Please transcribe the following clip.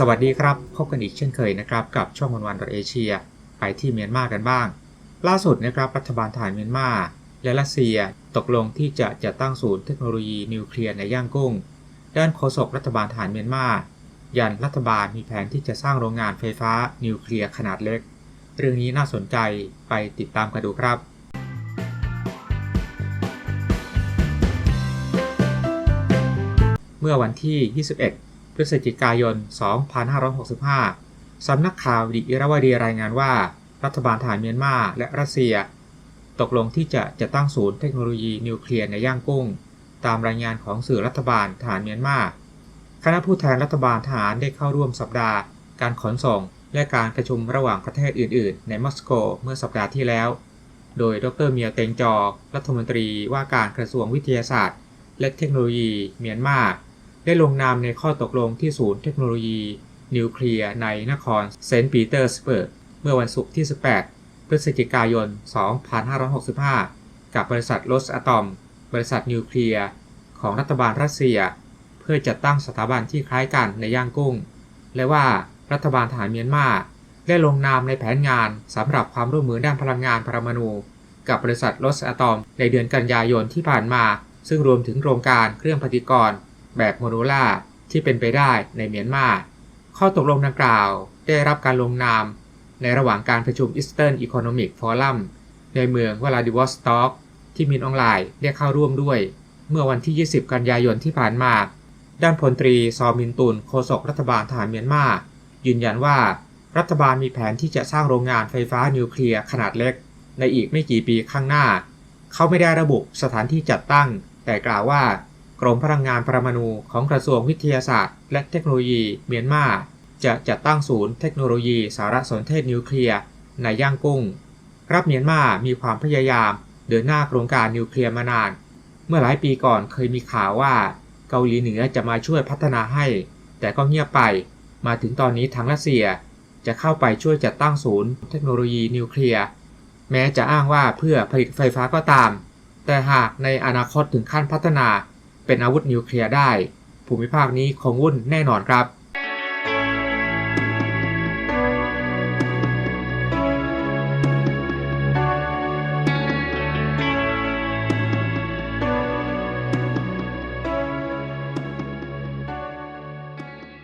สวัสดีครับ พบกันอีกเช่นเคยนะครับ กับช่องวันวันเอเชียไปที่เมียนมากันบ้าง ล่าสุดนะครับรัฐบาลฐานเมียนมาและรัสเซียตกลงที่จะจัดตั้งศูนย์เทคโนโลยีนิวเคลียร์ในย่างกุ้ง ด้านโฆษกรัฐบาลฐานเมียนมายันรัฐบาลมีแผนที่จะสร้างโรงงานไฟฟ้านิวเคลียร์ขนาดเล็ก เรื่องนี้น่าสนใจไปติดตามกันดูครับเมื่อวันที่ 21 พฤศจิกายน 2565 สำนักข่าวดิอิราวดีรายงานว่า รัฐบาลฐานเมียนมาและรัสเซีย ตกลงที่จะจะตั้งศูนย์เทคโนโลยีนิวเคลียร์ในย่างกุ้ง ตามรายงานของสื่อรัฐบาลฐานเมียนมา คณะผู้แทนรัฐบาลทหารได้เข้าร่วมสัปดาห์ การขนส่ง และการประชุมระหว่างประเทศอื่น ๆ ในมอสโกเมื่อสัปดาห์ที่แล้ว โดยดรเมียเตงจอ รัฐมนตรีว่าการกระทรวงวิทยาศาสตร์ และเทคโนโลยีเมียนมา ได้ลงนามในข้อตกลงที่ศูนย์เทคโนโลยีนิวเคลียร์ในนครเซนต์ปีเตอร์สเบิร์กเมื่อวันศุกร์ที่ 18 พฤศจิกายน 2565 กับบริษัทโรสอะตอม บริษัทนิวเคลียร์ของรัฐบาลรัสเซีย เพื่อจัดตั้งสถาบันที่คล้ายกันในย่างกุ้ง และว่ารัฐบาลทหารเมียนมาได้ลงนามในแผนงานสำหรับความร่วมมือด้านพลังงานปรมาณูกับบริษัทโรสอะตอมในเดือนกันยายนที่ผ่านมา ซึ่งรวมถึงโครงการเครื่องปฏิกรณ์ แบบโมดูล่าที่เป็นไปได้ในเมียนมา ข้อตกลงดังกล่าวได้รับการลงนามในระหว่างการประชุม Eastern Economic Forum ในเมืองวลาดิวอสต็อกที่มินออนไลน์ได้เข้าร่วมด้วย เมื่อวันที่ 20 กันยายนที่ผ่านมา ด้านพลตรีซอมินตุนโฆษกรัฐบาลทหารเมียนมายืนยันว่า รัฐบาลมีแผนที่จะสร้างโรงงานไฟฟ้านิวเคลียร์ขนาดเล็ก ในอีกไม่กี่ปีข้างหน้า เขาไม่ได้ระบุสถานที่จัดตั้ง แต่กล่าวว่า กรมพลังงานปรมาณูของกระทรวงวิทยาศาสตร์ และเทคโนโลยีเมียนมาจะจัดตั้งศูนย์เทคโนโลยีสารสนเทศนิวเคลียร์ในย่างกุ้ง รับเมียนมามีความพยายามเดินหน้าโครงการนิวเคลียร์มานาน เมื่อหลายปีก่อนเคยมีข่าวว่า เกาหลีเหนือจะมาช่วยพัฒนาให้ แต่ก็เงียบไป มาถึงตอนนี้ทางรัสเซียจะเข้าไปช่วยจัดตั้งศูนย์เทคโนโลยีนิวเคลียร์แม้จะอ้างว่าเพื่อผลิตไฟฟ้าก็ตาม แต่หากในอนาคตถึงขั้นพัฒนา เป็นอาวุธนิวเคลียร์ได้ ภูมิภาคนี้คงวุ่นแน่นอนครับ